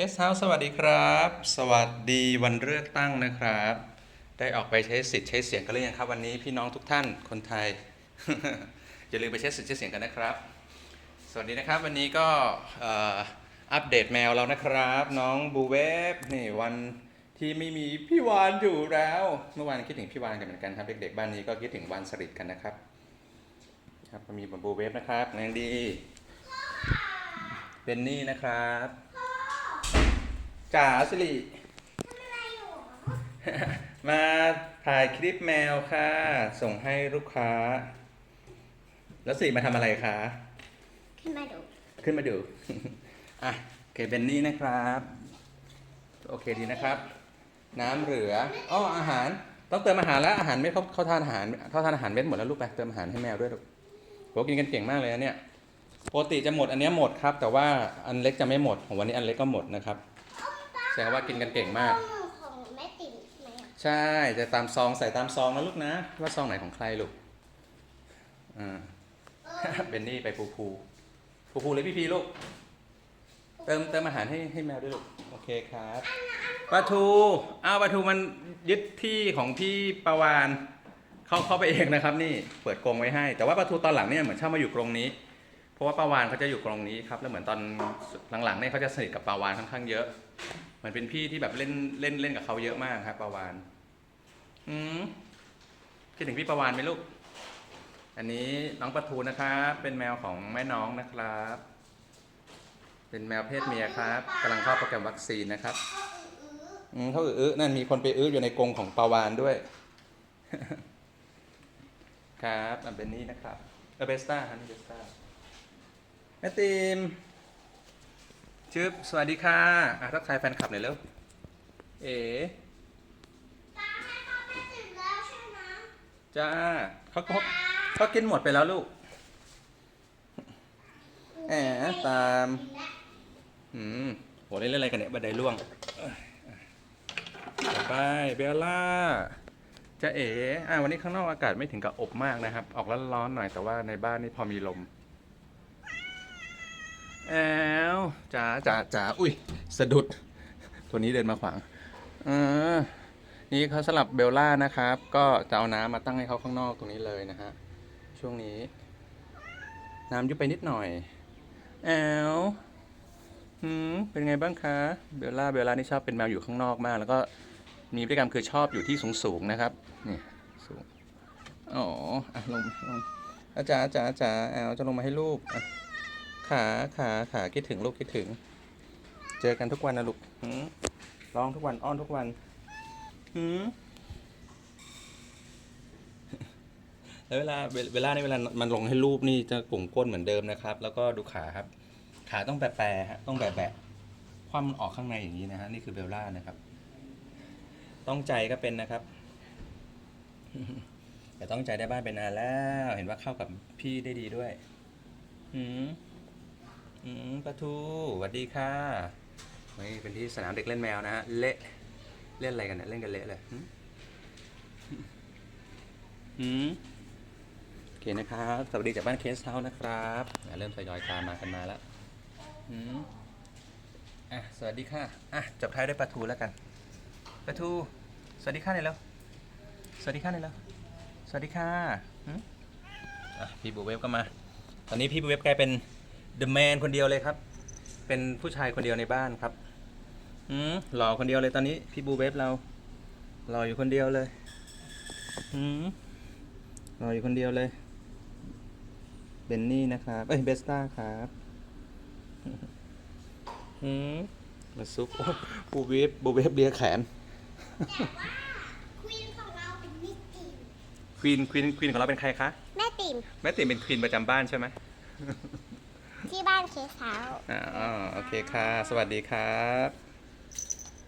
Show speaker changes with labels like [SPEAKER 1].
[SPEAKER 1] เคสเฮาส์สวัสดีครับ สวัสดีวันเลือกตั้งนะครับ ได้ออกไปใช้สิทธิ์ใช้เสียงกันหรือยังครับ วันนี้พี่น้องทุกท่านคนไทย อย่าลืมไปใช้สิทธิ์ใช้เสียงกันนะครับ สวัสดีนะครับวันนี้ก็อ,อัปเดตแมวเรานะครับ น้องบูเวฟนี่วันที่ไม่มีพี่วานอยู่แล้ว เมื่อวานคิดถึงพี่วานกันเหมือนกันครับเด็กๆบ้านนี้ก็คิดถึงวานสริดกันนะครับ ครับมีบูเวฟนะครับนางดีเป็นนี่นะครับ จ๋าสิริมาถ่ายคลิปแมวค่ะ ส่งให้ลูกค้า แล้วสิริมาทำอะไรคะ
[SPEAKER 2] ขึ้นมาดู
[SPEAKER 1] ขึ้นมาดู อะโอเคเบนนี่นะครับ โอเคดีนะครับ น้ำเหลืออ้ออาหาร ต้องเติมอาหารแล้วอาหารไม่เขาเขาทานอาหารเขาทานอาหารเม็ดหมดแล้วลูกไปเติมอาหารให้แมวด้วยลูกโหกินกันเก่งมากเลยนะเนี่ยปกติจะหมดอันเนี้ยหมดครับ แต่ว่าอันเล็กจะไม่หมดของวันนี้อันเล็กก็หมดนะครับแส ดงว่ากินกันเก่งมาก
[SPEAKER 2] ของแม่ติ๋มใช่ไหมอะ
[SPEAKER 1] ใช่จะตามซองใส่ตามซองนะลูกนะ ว่าซองไหนของใครลูกอ่าเบนนี่ไปภูภูภูภูเลยพี่พีลูก เติมเติมอาหารให้ให้แมวด้วยลูก โอเคครับปลาทูอ้าวปลาทูมันยึดที่ของพี่ประวาน เข้าเข้าไปเองนะครับ นี่เปิดกรงไว้ให้ แต่ว่าปลาทูตอนหลังเนี่ยเหมือนเช่ามาอยู่กรงนี้ เพราะว่าปลาวานเขาจะอยู่กรงนี้ครับ แล้วเหมือนตอนหลังๆเนี่ยเขาจะสนิทกับปลาวานค่อนข้างเยอะ เหมือนเป็นพี่ที่แบบเล่นเล่นเล่นกับเขาเยอะมากครับปลาวานอืมคิดถึงพี่ประวานไหมลูก อันนี้น้องปลาทูนะครับเป็นแมวของแม่น้องนะครับ เป็นแมวเพศเมียครับกำลังเข้าโปรแกรมวัคซีนนะครับอืมเขาอื้อนั่นมีคนไปอื้ออยู่ในกรงของปาวานด้วย ครับอันเป็นนี่นะครับเอเบสตาฮันเบสตาแม่ติม ชืบสวัสดีค่ะอะทักทายแฟนคลับหน่อยเร็ว เอ๋
[SPEAKER 2] ตาให้พ่อไปถึงแล้วใช่ไหม
[SPEAKER 1] จ้าเขาเขาเขากินหมดไปแล้วลูกแหมตามอืมโหเล่นอะไรกันเนี่ยบันไดล่วงเอ้ยต่อไปเบลล่าจะเอ๋อ่าวันนี้ข้างนอกอากาศไม่ถึงกับอบมากนะครับ ออกร้อนๆหน่อยแต่ว่าในบ้านนี่พอมีลม แอลจ๋าจ๋าจ๋าอุ้ยสะดุด ตัวนี้เดินมาขวางเออนี่เขาสลับเบลล่านะครับ ก็จะเอาน้ำมาตั้งให้เขาข้างนอกตรงนี้เลยนะฮะ ช่วงนี้ น้ำยุบไปนิดหน่อยแอลหืมเป็นไงบ้างคะ เบลล่าเบลล่านี่ชอบเป็นแมวอยู่ข้างนอกมาก แล้วก็มีพฤติกรรมคือชอบอยู่ที่สูงสูงๆนะครับ นี่สูง อ๋ออะลงลงอาจารย์อาจารย์อาจารย์แอลจะลงมาให้ลูกอะ ขาขาขาคิดถึงลูกคิดถึง เจอกันทุกวันนะลูกร้องทุกวันอ้อนทุกวันหืมแล้วเวลาเวลาในเวลามันลงให้รูปนี่จะกลุ่มก้นเหมือนเดิมนะครับ แล้วก็ดูขาครับ ขาต้องแปะๆฮะต้องแบะๆคว่ำมันออกข้างในอย่างนี้นะฮะนี่คือเบลล่านะครับ ต้องใจก็เป็นนะครับแต่ต้องใจได้บ้านเป็นนานแล้ว เห็นว่าเข้ากับพี่ได้ดีด้วย อืม อืมปะทูสวัสดีค่ะนี่เป็นที่สนามเด็กเล่นแมวนะฮะ เละ เล่นอะไรกันเนี่ยเล่นกันเละเลยหืมโอเคนะครับ สวัสดีจากบ้านเคสเฮาส์นะครับเริ่มทยอยตามมากันมาแล้วอืมอะ สวัสดีค่ะ อะจบท้ายด้วยปลาทูแล้วกันปลาทู สวัสดีค่ะหน่อยแล้ว สวัสดีค่ะหน่อยแล้ว สวัสดีค่ะหืมอะ พี่บูเวฟก็มา ตอนนี้พี่บูเวฟกลายเป็น เดอะแมนคนเดียวเลยครับ เป็นผู้ชายคนเดียวในบ้านครับอืมหล่อคนเดียวเลยตอนนี้พี่บูเวฟเราหล่ออยู่คนเดียวเลยอืมรออยู่คนเดียวเลยเบนนี่นะครับเอ้ยเบสต้าครับอืมมาซุปโอ้ยบูเวฟบูเวฟเลียแขน
[SPEAKER 2] แต่ว่าควีนของเราเป็นมิตติม
[SPEAKER 1] ควีนควีนควีนของเราเป็นใครคะ
[SPEAKER 2] แม่ติ๋ม
[SPEAKER 1] แม่ติ๋มเป็นควีนประจำบ้านใช่ไหม
[SPEAKER 2] ที่บ้านเคสเฮาส์
[SPEAKER 1] อ่าโอเคค่ะ สวัสดีครับ